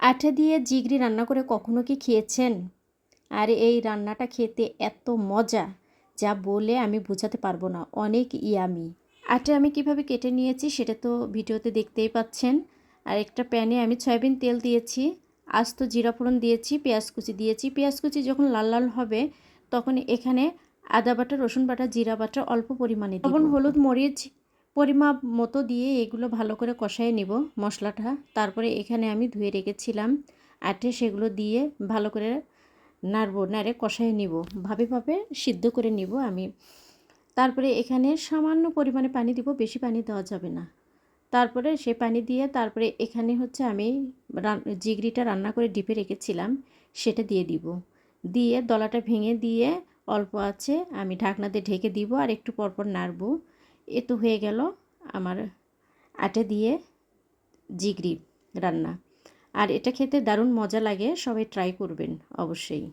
আঠা দিয়ে জিগরি রান্না করে কখনো কি খেয়েছেন? আর এই রান্নাটা খেতে এত মজা যা বলে আমি বোঝাতে পারব না। অনেক ইয়ামি। আটা আমি কীভাবে কেটে নিয়েছি সেটা তো ভিডিওতে দেখতেই পাচ্ছেন। আর একটা প্যানে আমি সয়াবিন তেল দিয়েছি আস্ত জিরা ফোড়ন দিয়েছি পেঁয়াজ কুচি দিয়েছি। পেঁয়াজ কুচি যখন লাল লাল হবে তখন এখানে আদা বাটা রসুন বাটা জিরা বাটা অল্প পরিমাণে লবণ হলুদ মরিচ পরিমাপ মতো দিয়ে এগুলো ভালো করে কষায় নিব মশলাটা। তারপরে এখানে আমি ধুয়ে রেখেছিলাম। আটে সেগুলো দিয়ে ভালো করে নাড়বো, নাড়ে কষায় নিব। ভাবে ভাবে সিদ্ধ করে নিব আমি। তারপরে এখানে সামান্য পরিমাণে পানি দিব, বেশি পানি দেওয়া যাবে না। তারপরে সে পানি দিয়ে তারপরে এখানে হচ্ছে আমি জিগড়িটা রান্না করে ডিপে রেখেছিলাম, সেটা দিয়ে দিব। দিয়ে দলাটা ভেঙে দিয়ে অল্প আছে আমি ঢাকনা দিয়ে ঢেকে দিব আর একটু পরপর নাড়বো। এ তো হয়ে গেল আমার আটে দিয়ে জিগরি রান্না। আর এটা খেতে দারুণ মজা লাগে, সবাই ট্রাই করবেন অবশ্যই।